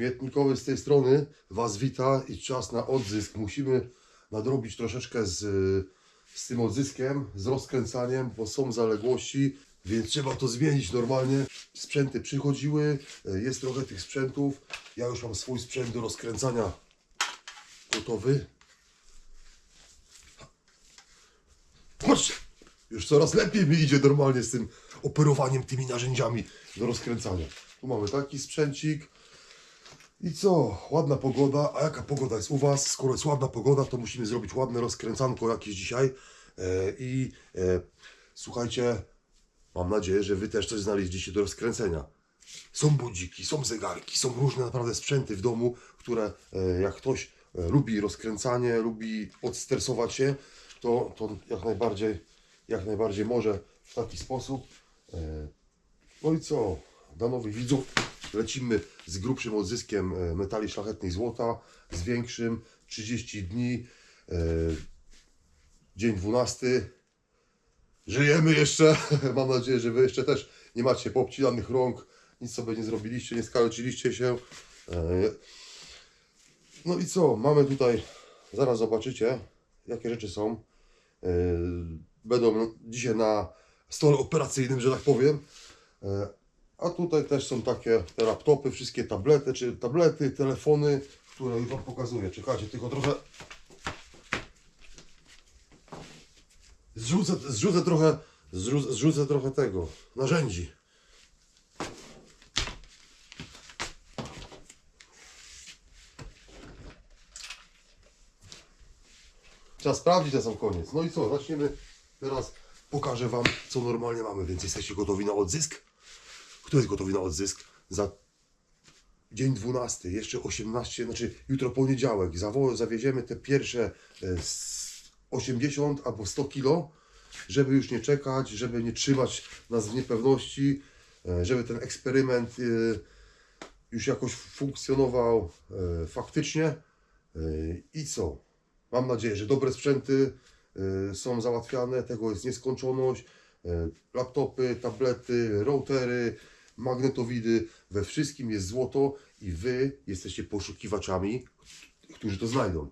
Śmietnikowy z tej strony Was wita i czas na odzysk. Musimy nadrobić troszeczkę z, z tym odzyskiem, z rozkręcaniem, bo są zaległości, więc trzeba to zmienić normalnie. Sprzęty przychodziły, e, jest trochę tych sprzętów. Ja już mam swój sprzęt do rozkręcania gotowy. Patrzcie, już coraz lepiej mi idzie normalnie z tym operowaniem tymi narzędziami do rozkręcania. Tu mamy taki sprzęcik. I co? Ładna pogoda. A jaka pogoda jest u Was? Skoro jest ładna pogoda, to musimy zrobić ładne rozkręcanko jakieś dzisiaj. E, I e, słuchajcie, mam nadzieję, że Wy też coś znaleźliście do rozkręcenia. Są budziki, są zegarki, są różne naprawdę sprzęty w domu, które e, jak ktoś e, lubi rozkręcanie, lubi odstresować się, to, to jak najbardziej, jak najbardziej może w taki sposób. E, no i co? Dla nowych widzów lecimy z grubszym odzyskiem e, metali szlachetnych złota, z większym 30 dni, e, dzień 12. Żyjemy jeszcze. Mam nadzieję, że Wy jeszcze też nie macie poobcinanych rąk, nic sobie nie zrobiliście, nie skaleczyliście się. E, No i co? Mamy tutaj, zaraz zobaczycie, jakie rzeczy są. Będą dzisiaj na stole operacyjnym, że tak powiem. A tutaj też są takie te laptopy, wszystkie tablety, czy tablety, telefony, które już Wam pokazuję. Czekajcie, tylko trochę zrzucę, zrzucę trochę, zrzucę, zrzucę trochę tego, narzędzi. Trzeba sprawdzić na sam koniec. No i co, zaczniemy teraz, pokażę Wam, co normalnie mamy, więc jesteście gotowi na odzysk? Kto jest gotowy na odzysk? Za dzień 12, jeszcze 18, znaczy jutro poniedziałek, zawo- zawieziemy te pierwsze e, s- 80 albo 100 kilo, żeby już nie czekać, żeby nie trzymać nas w niepewności, e, żeby ten eksperyment e, już jakoś funkcjonował e, faktycznie. E, I co? Mam nadzieję, że dobre sprzęty e, są załatwiane, tego jest nieskończoność. E, Laptopy, tablety, routery, magnetowidy, we wszystkim jest złoto i Wy jesteście poszukiwaczami, którzy to znajdą.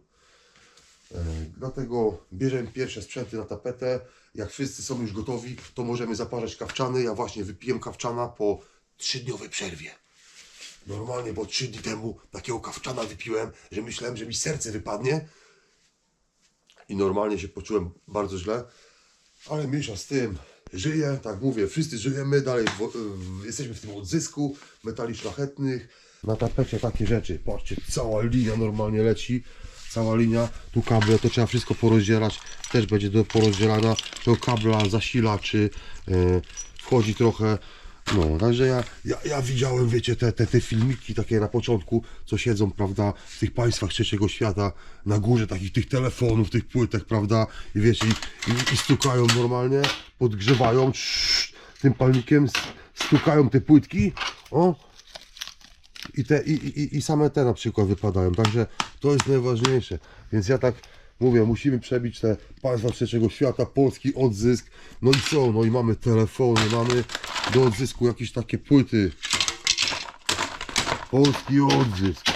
E, Dlatego bierzemy pierwsze sprzęty na tapetę. Jak wszyscy są już gotowi, to możemy zaparzać kawczany. Ja właśnie wypiłem kawczana po trzydniowej przerwie. Normalnie, bo trzy dni temu takiego kawczana wypiłem, że myślałem, że mi serce wypadnie. I normalnie się poczułem bardzo źle. Ale mniejsza z tym, żyję, tak mówię, wszyscy żyjemy, dalej w, w, jesteśmy w tym odzysku metali szlachetnych. Na tapecie takie rzeczy, patrzcie, cała linia normalnie leci, cała linia, tu kable, to trzeba wszystko porozdzielać, też będzie do porozdzielana, to kabla, zasilaczy, yy, wchodzi trochę, no, także ja, ja, ja widziałem, wiecie, te, te, te filmiki takie na początku, co siedzą, prawda, w tych państwach trzeciego świata, na górze takich tych telefonów, tych płytek, prawda, i wiecie, i, i, i stukają normalnie, podgrzewają trz, tym palnikiem, stukają te płytki, o, i, te, i, i, i same te na przykład wypadają, także to jest najważniejsze, więc ja tak mówię, musimy przebić te państwa trzeciego świata, polski odzysk, no i co, no i mamy telefony, mamy do odzysku jakieś takie płyty, polski odzysk,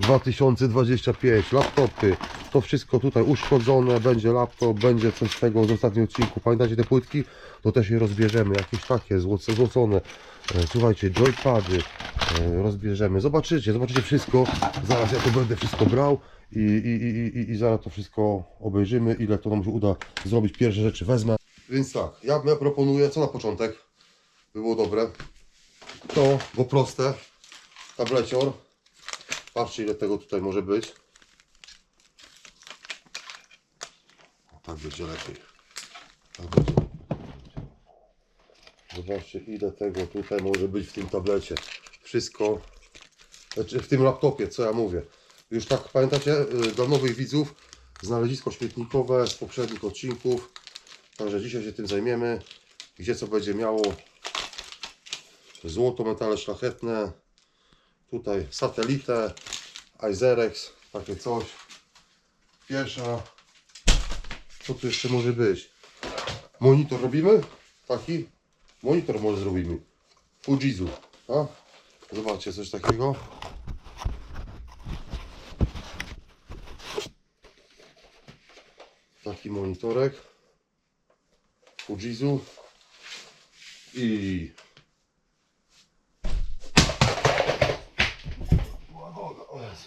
2025, laptopy, to wszystko tutaj uszkodzone, będzie laptop, będzie coś z tego z ostatniego odcinku, pamiętacie te płytki? To też je rozbierzemy, jakieś takie złocone, e, słuchajcie, joypady rozbierzemy, zobaczycie, zobaczycie wszystko, zaraz ja to będę wszystko brał i, i, i, i, i zaraz to wszystko obejrzymy, ile to nam się uda zrobić, pierwsze rzeczy wezmę. Więc tak, ja, proponuję, co na początek by było dobre, to, bo proste, tablecior, Patrzcie ile tego tutaj może być. Tak będzie lepiej. Tak będzie. Zobaczcie ile tego tutaj może być w tym tablecie. Wszystko, znaczy w tym laptopie, co ja mówię. Już tak pamiętacie, y, dla nowych widzów, znalezisko śmietnikowe z poprzednich odcinków. Także dzisiaj się tym zajmiemy. Gdzie co będzie miało. Złoto, metale szlachetne, tutaj satelitę, Izerex, takie coś. Pierwsza, co tu jeszcze może być? Monitor robimy? Taki? Monitor może zrobimy. Fujizu, a? Zobaczcie, coś takiego. Taki monitorek. Fujizu. I...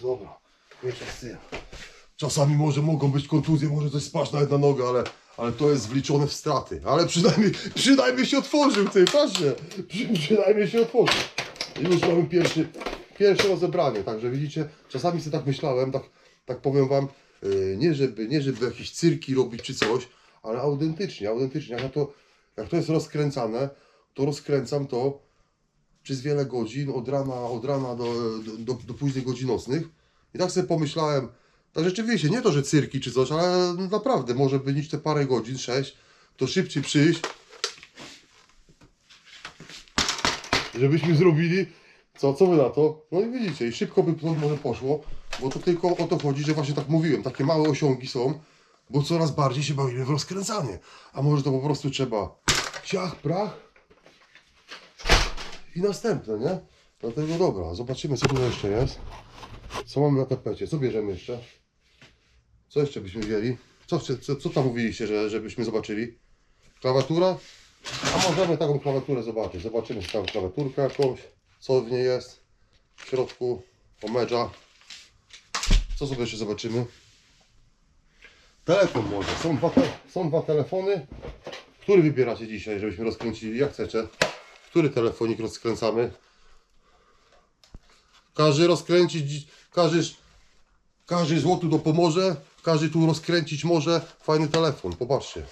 Dobra. Tym. Czasami może mogą być kontuzje, może coś spaść nawet na nogę, ale, ale to jest wliczone w straty. Ale przynajmniej, przynajmniej się otworzył, ty, patrzcie. Przy, przynajmniej się otworzył. I już mamy pierwszy, pierwsze rozebranie, także widzicie, czasami sobie tak myślałem, tak, tak powiem wam, yy, nie żeby, nie żeby jakieś cyrki robić czy coś, ale autentycznie, autentycznie, jak, ja to, jak to jest rozkręcane, to rozkręcam to przez wiele godzin, od rana, od rana do, do, do, do późnych godzin nocnych. I tak sobie pomyślałem, tak rzeczywiście, nie to, że cyrki czy coś, ale naprawdę, może by niż te parę godzin, sześć, to szybciej przyjść, żebyśmy zrobili, co, co wy na to? No i widzicie, i szybko by to może poszło, bo to tylko o to chodzi, że właśnie tak mówiłem, takie małe osiągi są, bo coraz bardziej się bawimy w rozkręcanie. A może to po prostu trzeba ciach, prach i następne, nie? Dlatego dobra, zobaczymy co tu jeszcze jest. Co mamy na tapecie? Co bierzemy jeszcze? Co jeszcze byśmy wzięli? Co, co, co tam mówiliście, że, żebyśmy zobaczyli? Klawiatura? A możemy taką klawiaturę zobaczyć. Zobaczymy tam klawiaturkę jakąś. Co w niej jest? W środku. Omega. Co sobie jeszcze zobaczymy? Telefon może. Są dwa, są dwa telefony. Który wybieracie dzisiaj, żebyśmy rozkręcili? Jak chcecie? Który telefonik rozkręcamy? Każdy rozkręcić, każdy, każdy złotu to pomoże, każdy tu rozkręcić może. Fajny telefon, popatrzcie.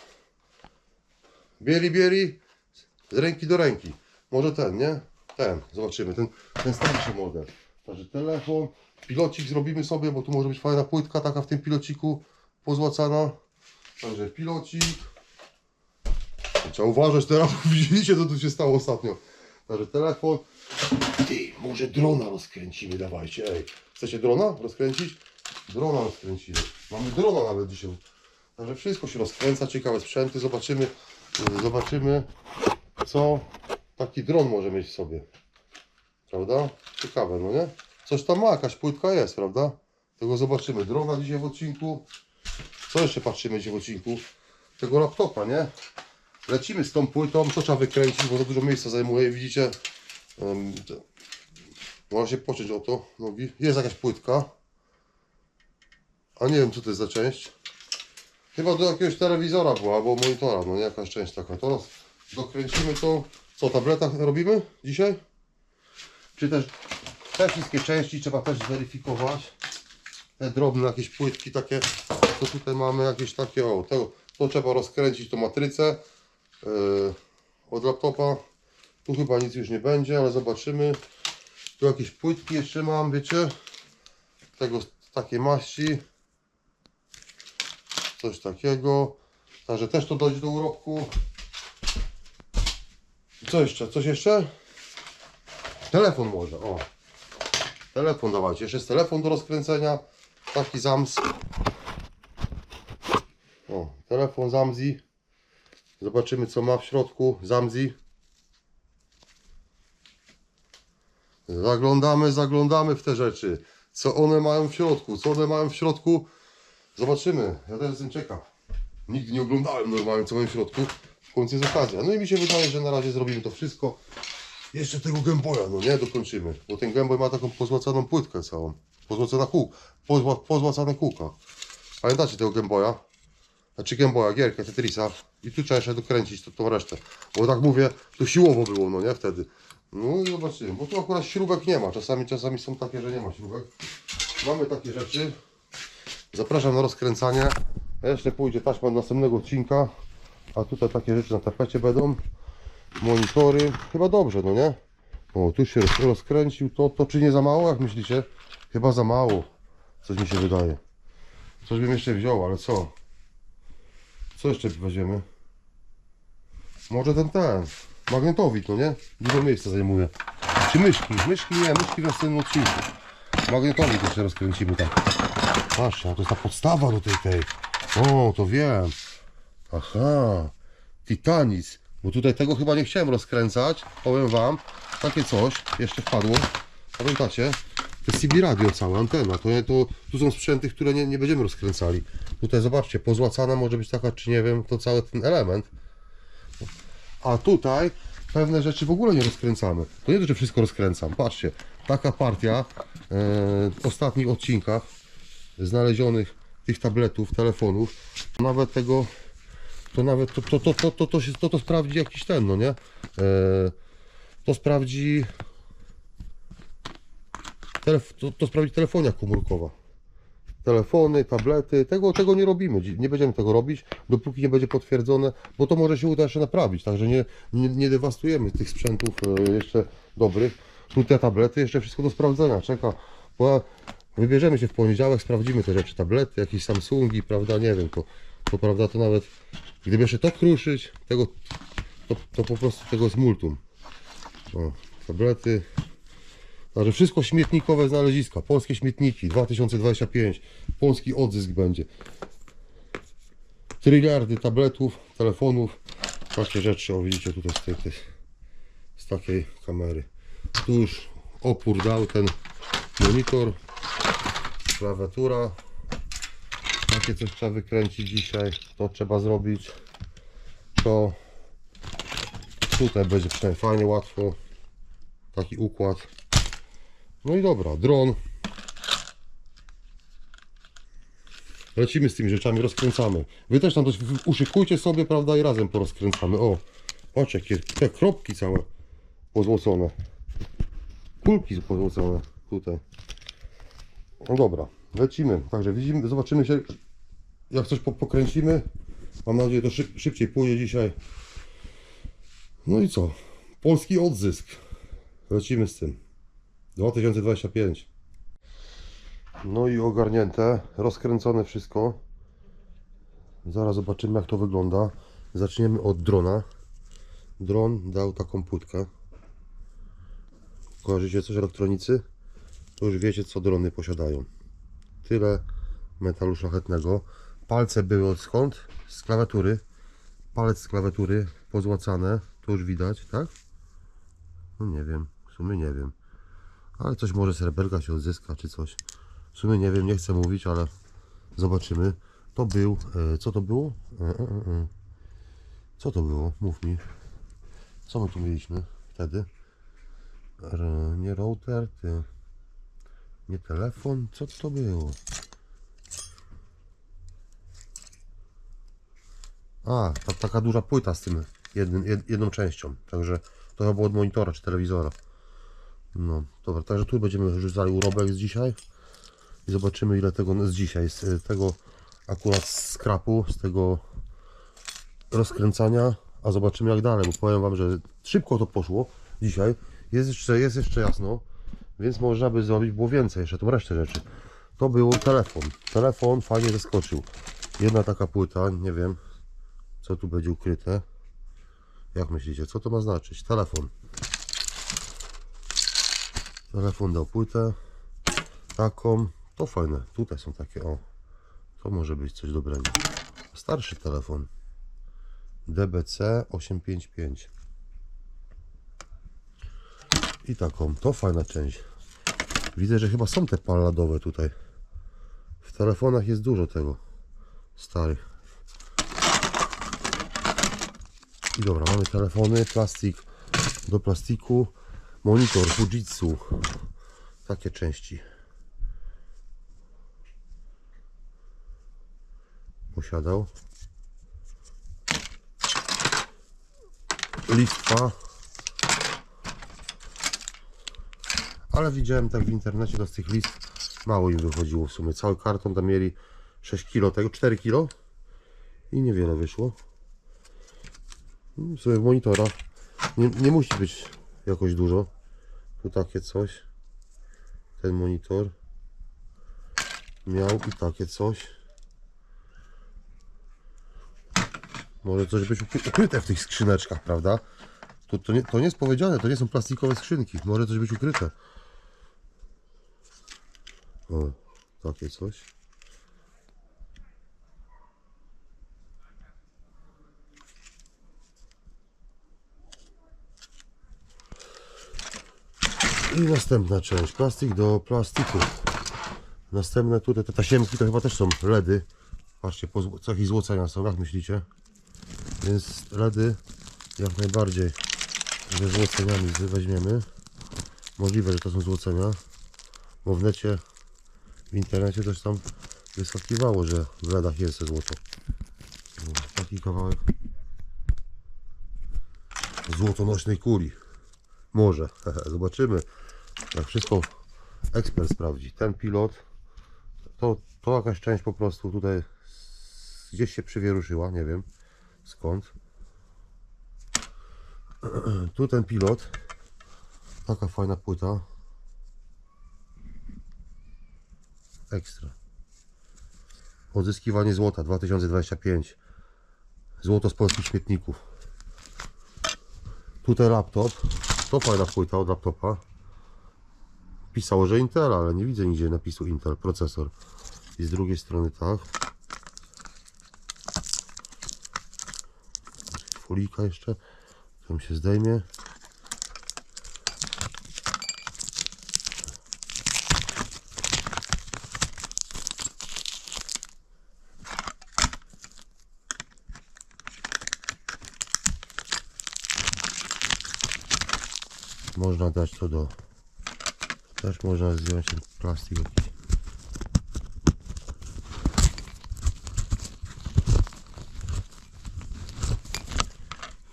Bieli, bieli, z ręki do ręki. Może ten, nie? Ten, zobaczymy, ten, ten starszy model. Także telefon, pilocik zrobimy sobie, bo tu może być fajna płytka taka w tym pilociku pozłacana. Także pilocik. Trzeba uważać teraz, bo widzieliście co tu się stało ostatnio. Także telefon. Ty, może drona rozkręcimy, dawajcie, ej. Chcecie drona rozkręcić? Drona rozkręcimy. Mamy drona nawet dzisiaj. Także wszystko się rozkręca, ciekawe sprzęty, zobaczymy, zobaczymy co taki dron może mieć w sobie. Prawda? Ciekawe, no nie? Coś tam ma, jakaś płytka jest, prawda? Tego zobaczymy. Drona dzisiaj w odcinku. Co jeszcze patrzymy dzisiaj w odcinku? Tego laptopa, nie? Lecimy z tą płytą, to trzeba wykręcić, bo za dużo miejsca zajmuje, widzicie? Um, Można się pociąć o to, nogi. Jest jakaś płytka. A nie wiem co to jest za część. Chyba do jakiegoś telewizora była, albo monitora, no nie jakaś część taka. Teraz dokręcimy to. Co, tableta robimy dzisiaj? Czy też te wszystkie części trzeba też zweryfikować. Te drobne jakieś płytki takie, to tutaj mamy jakieś takie, o, to, to trzeba rozkręcić tą matrycę yy, od laptopa. Tu chyba nic już nie będzie, ale zobaczymy. Tu jakieś płytki jeszcze mam, wiecie? Tego takiej maści. Coś takiego. Także też to dojdzie do urobku. Co jeszcze? Coś jeszcze? Telefon może, o. Telefon dawajcie. Jeszcze jest telefon do rozkręcenia. Taki zams. O, telefon Zamzi. Zobaczymy co ma w środku Zamzi. Zaglądamy, zaglądamy w te rzeczy. Co one mają w środku? Co one mają w środku? Zobaczymy. Ja też jestem ciekaw. Nigdy nie oglądałem normalnie co mają w środku. W końcu jest okazja. No i mi się wydaje, że na razie zrobimy to wszystko. Jeszcze tego gęboja, no nie, dokończymy. Bo ten gęboj ma taką pozłacaną płytkę całą. Pozłacana kół. Pozła, pozłacane kółka. Pamiętacie tego gęboja? Znaczy gęboja, gierkę, Tetrisa. I tu trzeba jeszcze dokręcić to, tą resztę. Bo tak mówię, to siłowo było, no nie, wtedy. No i zobaczymy, bo tu akurat śrubek nie ma. Czasami, czasami są takie, że nie ma śrubek. Mamy takie rzeczy. Zapraszam na rozkręcanie. Jeszcze pójdzie taśma do następnego odcinka. A tutaj takie rzeczy na tapecie będą. Monitory. Chyba dobrze, no nie? O, tu się roz- rozkręcił. To, to czy nie za mało, jak myślicie? Chyba za mało. Coś mi się wydaje. Coś bym jeszcze wziął, ale co? Co jeszcze weźmiemy? Może ten ten. Magnetowid, no nie? Dużo miejsca zajmuje. Czy myszki? Myszki nie, myszki w następnym odcinku. Magnetowid jeszcze rozkręcimy tam. Patrzcie, to jest ta podstawa do tej tej. O, to wiem. Aha. Titanic. Bo tutaj tego chyba nie chciałem rozkręcać. Powiem wam. Takie coś jeszcze wpadło. Pamiętacie? To jest CB radio całe, antena. To, to, tu są sprzęty, które nie, nie będziemy rozkręcali. Tutaj zobaczcie, pozłacana może być taka, czy nie wiem, to cały ten element. A tutaj pewne rzeczy w ogóle nie rozkręcamy. To nie to, że wszystko rozkręcam. Patrzcie, taka partia e, w ostatnich odcinkach znalezionych tych tabletów, telefonów, nawet tego, to nawet to, to, to, to, to, to, się, to, to sprawdzi jakiś ten, no nie? E, to sprawdzi telef, to, to sprawdzi telefonia komórkowa. Telefony, tablety, tego, tego nie robimy, nie będziemy tego robić, dopóki nie będzie potwierdzone, bo to może się uda jeszcze naprawić, także nie, nie, nie dewastujemy tych sprzętów e, jeszcze dobrych. Tu te tablety, jeszcze wszystko do sprawdzenia, czeka, bo wybierzemy się w poniedziałek, sprawdzimy te rzeczy, tablety, jakieś Samsungi, prawda, nie wiem, to, to prawda, to nawet, gdyby jeszcze to kruszyć, tego, to, to po prostu tego z multum. O, tablety, Także wszystko śmietnikowe znaleziska. Polskie śmietniki 2025. Polski odzysk będzie. Tryliardy tabletów, telefonów. Takie rzeczy, o widzicie tutaj z, tej, z takiej kamery. Tu już opór dał ten monitor. Klawiatura. Takie coś trzeba wykręcić dzisiaj. To trzeba zrobić. To tutaj będzie przynajmniej fajnie, łatwo. Taki układ. No i dobra, dron. Lecimy z tymi rzeczami, rozkręcamy. Wy też tam coś uszykujcie sobie, prawda, i razem porozkręcamy. O, patrz jakie te kropki całe pozłocone. Kulki pozłocone tutaj. No dobra, lecimy. Także widzimy, zobaczymy się, jak coś po- pokręcimy. Mam nadzieję, to szyb, szybciej pójdzie dzisiaj. No i co? Polski odzysk. Lecimy z tym. 2025. No i ogarnięte, rozkręcone wszystko. Zaraz zobaczymy jak to wygląda. Zaczniemy od drona. Dron dał taką płytkę. Kojarzycie coś elektronicy? To już wiecie co drony posiadają. Tyle metalu szlachetnego. Palce były od skąd? Z klawiatury. Palec z klawiatury pozłacane. To już widać, tak? No nie wiem, w sumie nie wiem. Ale coś może sreberka się odzyska, czy coś. W sumie nie wiem, nie chcę mówić, ale zobaczymy. To był, e, co to było? E, e. Co to było? Mów mi. Co my tu mieliśmy wtedy? Nie router, ty. Nie telefon, co to było? A, ta, taka duża płyta z tym jednym, jed, jedną częścią. Także to chyba było od monitora czy telewizora. No, dobra, także tu będziemy rzucali urobek z dzisiaj i zobaczymy ile tego z dzisiaj, z tego akurat skrapu, z tego rozkręcania, a zobaczymy jak dalej, bo powiem Wam, że szybko to poszło dzisiaj, jest jeszcze, jest jeszcze jasno, więc można by zrobić było więcej, jeszcze tą resztę rzeczy. To był telefon, telefon fajnie zaskoczył, jedna taka płyta, nie wiem co tu będzie ukryte, jak myślicie, co to ma znaczyć? Telefon. Telefon dał płytę. Taką. To fajne. Tutaj są takie. O. To może być coś dobrego. Starszy telefon. DBC 855. I taką. To fajna część. Widzę, że chyba są te palladowe tutaj. W telefonach jest dużo tego. Starych. I dobra, mamy telefony, plastik do plastiku, monitor Fujitsu, takie części. Posiadał. Listwa. Ale widziałem tak w internecie, to z tych list mało im wychodziło w sumie. Cały karton tam mieli 6 kg tego, 4 kg i niewiele wyszło. Mm, sobie monitora. Nie, nie musi być jakoś dużo. Tu takie coś. Ten monitor. Miał i takie coś. Może coś być ukry- ukryte w tych skrzyneczkach, prawda? To, to, nie, to nie jest powiedziane, to nie są plastikowe skrzynki. Może coś być ukryte. O, takie coś. I następna część, plastik do plastiku. Następne tutaj, te tasiemki to chyba też są LEDy. Patrzcie, po co jakieś złocenia są, jak myślicie? Więc LEDy jak najbardziej ze złoceniami weźmiemy. Możliwe, że to są złocenia, bo w necie, w internecie też tam wyskakiwało, że w LEDach jest złoto. Taki kawałek złotonośnej kuli. Może. Zobaczymy. Jak wszystko ekspert sprawdzi. Ten pilot, to, to jakaś część po prostu tutaj gdzieś się przywieruszyła, nie wiem skąd. Tu ten pilot, taka fajna płyta. Ekstra. Odzyskiwanie złota 2025. Złoto z polskich śmietników. Tutaj laptop. To fajna płyta od laptopa. Pisało, że Intel, ale nie widzę nigdzie napisu Intel, procesor. I z drugiej strony tak. Folika jeszcze. Tam się zdejmie. Można dać to do... Też można zdjąć ten plastik jakiś.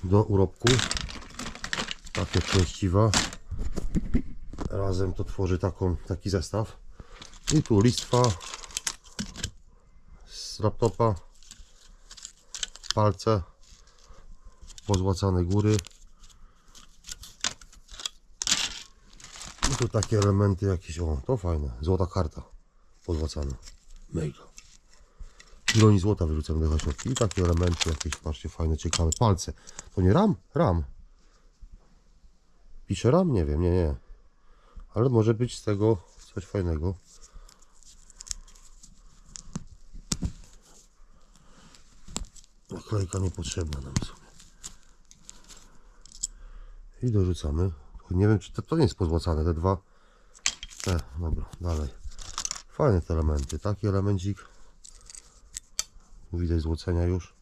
Do urobku. Takie częściwa. Razem to tworzy taką, taki zestaw. I tu listwa z laptopa. Palce. Pozłacane góry. Tu takie elementy jakieś, o to fajne, złota karta pozłacana, mega. Broni złota wyrzucam do środki i takie elementy jakieś, patrzcie, fajne, ciekawe, palce. To nie ram? Ram. Pisze ram? Nie wiem, nie, nie. Ale może być z tego coś fajnego. Naklejka niepotrzebna nam w sumie. I dorzucamy. Nie wiem, czy to, to nie jest pozłacane, te dwa. Te, dobra, dalej. Fajne te elementy. Taki elemencik. Widać złocenia już.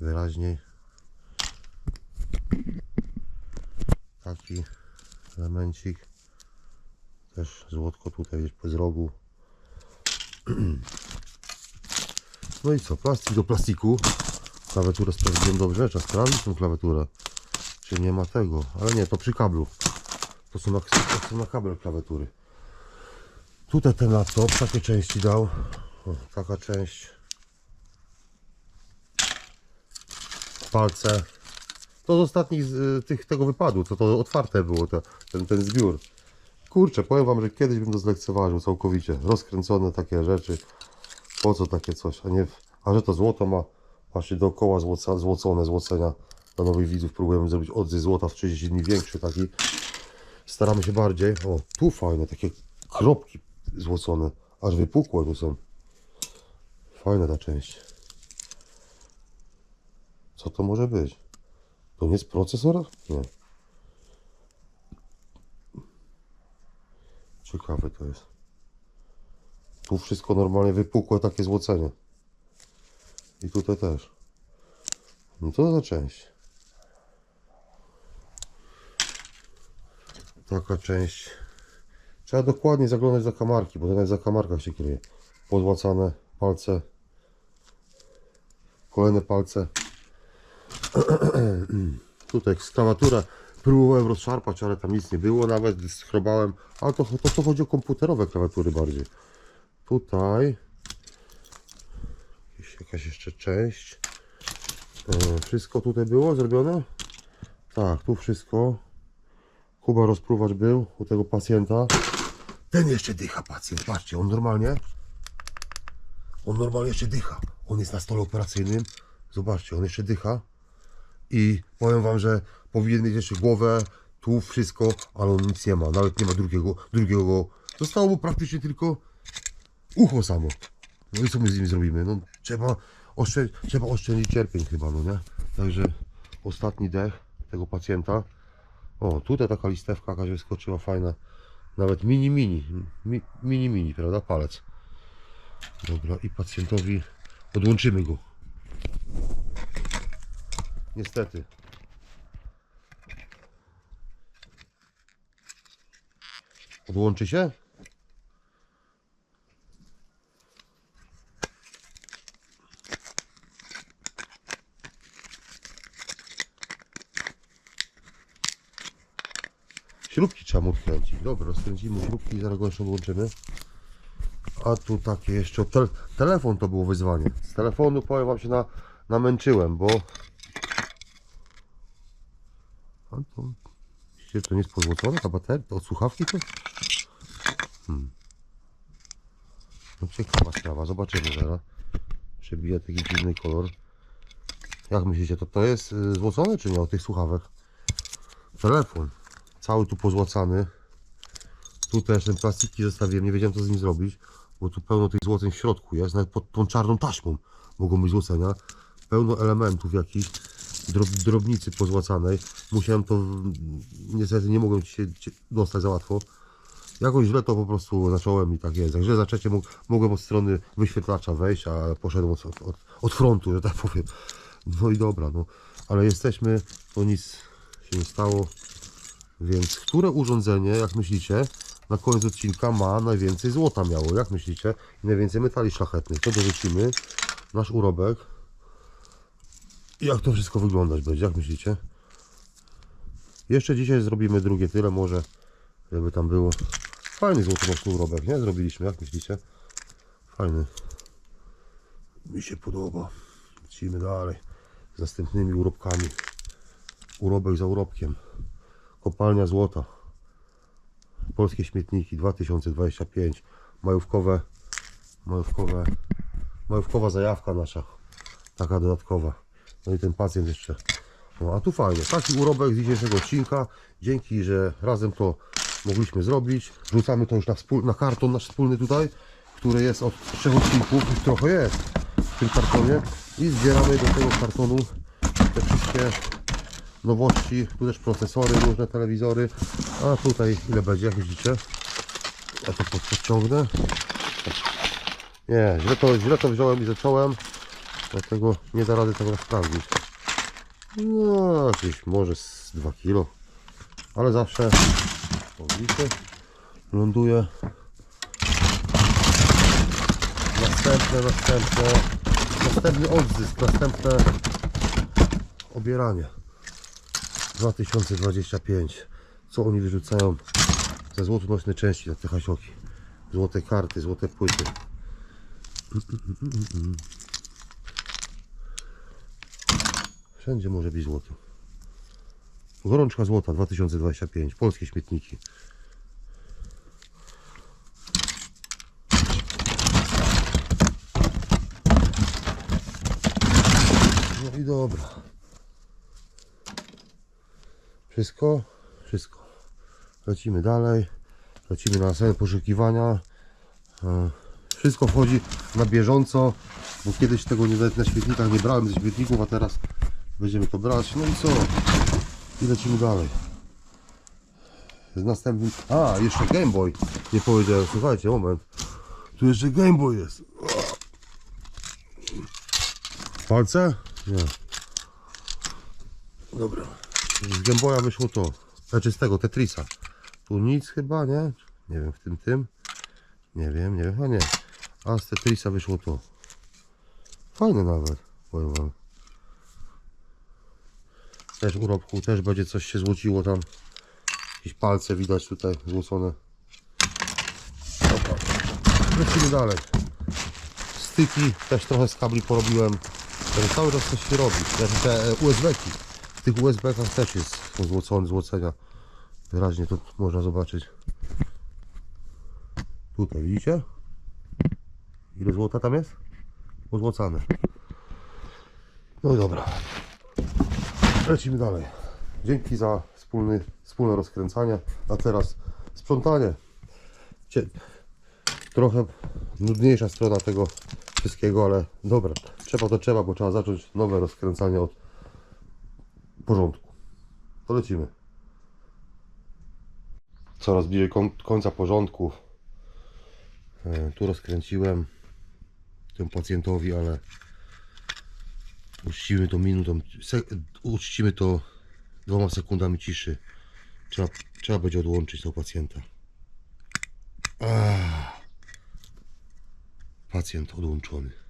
Wyraźniej. Taki elemencik. Też złotko tutaj gdzieś bez rogu. No i co? Plastik do plastiku. Klawiaturę sprawdziłem dobrze. Trzeba sprawdzić tą klawiaturę. Czy nie ma tego? Ale nie, to przy kablu. To są na, to są na kabel klawiatury. Tutaj ten laptop takie części dał. O, taka część. Palce. To z ostatnich z, y, tych tego wypadło, to to otwarte było ten, ten zbiór. Kurczę, powiem wam, że kiedyś bym to zlekceważył całkowicie. Rozkręcone takie rzeczy. Po co takie coś? A nie, a że to złoto ma właśnie dookoła złoca, złocone złocenia. Dla nowych widzów próbujemy zrobić odzysk złota w 30 dni większy taki. Staramy się bardziej. O, tu fajne, takie kropki złocone. Aż wypukłe tu są. Fajna ta część. Co to może być? To nie jest procesor? Nie. Ciekawe to jest. Tu wszystko normalnie wypukłe, takie złocenie. I tutaj też. No to za część. Taka część. Trzeba dokładnie zaglądać za kamarki, bo to nawet za kamarkach się kryje. Pozłacane palce. Kolejne palce. Tutaj klawiaturę próbowałem rozszarpać, ale tam nic nie było, nawet schrobałem. Ale to, to, to chodzi o komputerowe klawiatury bardziej. Tutaj jakaś jeszcze część. E, wszystko tutaj było zrobione? Tak, tu wszystko. Kuba rozpruwacz był u tego pacjenta. Ten jeszcze dycha pacjent, patrzcie, on normalnie on normalnie jeszcze dycha. On jest na stole operacyjnym. Zobaczcie, on jeszcze dycha. I powiem wam, że powinien mieć jeszcze głowę, tu wszystko, ale on nic nie ma. Nawet nie ma drugiego, drugiego. Zostało mu praktycznie tylko ucho samo. No i co my z nim zrobimy? No trzeba, oszczę, trzeba oszczędzić cierpień chyba, no nie? Także ostatni dech tego pacjenta. O, tutaj taka listewka jakaś wyskoczyła fajna. Nawet mini, mini. Mi, mini, mini, prawda? Palec. Dobra, i pacjentowi odłączymy go. Niestety. Odłączy się? Śrubki trzeba mu odkręcić. Dobra, rozkręcimy śrubki i zaraz go jeszcze odłączymy. A tu takie jeszcze. Te, telefon to było wyzwanie. Z telefonu powiem wam się na, namęczyłem, bo. A to. Widzicie, to nie jest pozłocone ta bateria? Od słuchawki to? Hmm. No ciekawa sprawa, zobaczymy zaraz. Przebija taki dziwny kolor. Jak myślicie, to to jest y, złocone czy nie od tych słuchawek? Telefon. Cały tu pozłacany. Tu też ten plastiki zostawiłem, nie wiedziałem co z nim zrobić, bo tu pełno tych złoceń w środku jest, nawet pod tą czarną taśmą mogą być złocenia. Pełno elementów jakichś, drob, drobnicy pozłacanej. Musiałem to, niestety nie mogłem się dostać za łatwo. Jakoś źle to po prostu zacząłem i tak jest. Jak źle zaczęcie mogłem od strony wyświetlacza wejść, a poszedłem od, od, od frontu, że tak powiem. No i dobra, no. Ale jesteśmy, to nic się nie stało. Więc które urządzenie, jak myślicie, na koniec odcinka ma najwięcej złota miało? Jak myślicie? I najwięcej metali szlachetnych. To dorzucimy. Nasz urobek. I jak to wszystko wyglądać będzie? Jak myślicie? Jeszcze dzisiaj zrobimy drugie tyle może, żeby tam było. Fajny złotonośny urobek, nie? Zrobiliśmy, jak myślicie? Fajny. Mi się podoba. Lecimy dalej. Z następnymi urobkami. Urobek za urobkiem. Kopalnia złota. Polskie śmietniki 2025. Majówkowe, majówkowe, majówkowa zajawka nasza. Taka dodatkowa. No i ten pacjent jeszcze. No a tu fajnie. Taki urobek z dzisiejszego odcinka. Dzięki, że razem to mogliśmy zrobić. Rzucamy to już na, wspól, na karton nasz wspólny tutaj, który jest od trzech odcinków. Już trochę jest w tym kartonie. I zbieramy do tego kartonu te wszystkie nowości, tu też procesory, różne telewizory, a tutaj ile będzie, jak myślicie? Ja to pod- podciągnę. Nie, źle to, źle to wziąłem i zacząłem, dlatego nie da rady tego sprawdzić. No, jakieś może z 2 kilo, ale zawsze, widzicie, ląduje. Następne, następne, następny odzysk, następne obieranie. 2025. Co oni wyrzucają za złotonośne części na te hasioki? Złote karty, złote płyty. Wszędzie może być złoto. Gorączka złota 2025. Polskie śmietniki. No i dobra. Wszystko? Wszystko. Lecimy dalej. Lecimy na następne poszukiwania. E, Wszystko wchodzi na bieżąco, bo kiedyś tego nie, na świetnikach nie brałem ze świetników, a teraz będziemy to brać. No i co? I lecimy dalej. Z następnym... A, jeszcze Game Boy. Nie powiedziałem. Słuchajcie, moment. Tu jeszcze Game Boy jest. Palce? Nie. Dobra. Z Game Boya wyszło to. Znaczy z tego, Tetrisa. Tu nic chyba, nie? Nie wiem, w tym, tym. Nie wiem, nie wiem, a nie. A z Tetrisa wyszło to. Fajne nawet, powiem wam. Też urobku, też będzie coś się złociło tam. Jakieś palce widać tutaj złocone. Dobra. Lecimy dalej. Styki też trochę z kabli porobiłem. Cały czas coś się robi. Znaczy te e, USB-ki. Tych USB-kach też jest są złocone, złocenia. Wyraźnie to można zobaczyć. Tutaj widzicie? Ile złota tam jest? Pozłocane. No i dobra. Lecimy dalej. Dzięki za wspólny, wspólne rozkręcanie. A teraz sprzątanie. Cie- Trochę nudniejsza strona tego wszystkiego, ale dobra. Trzeba to trzeba, bo trzeba zacząć nowe rozkręcanie od porządku. To lecimy. coraz bliżej koń, końca porządku. E, Tu rozkręciłem temu pacjentowi, ale uczcimy to minutą, uczcimy to dwoma sekundami ciszy. Trzeba, trzeba będzie odłączyć tego pacjenta. Ah. Pacjent odłączony.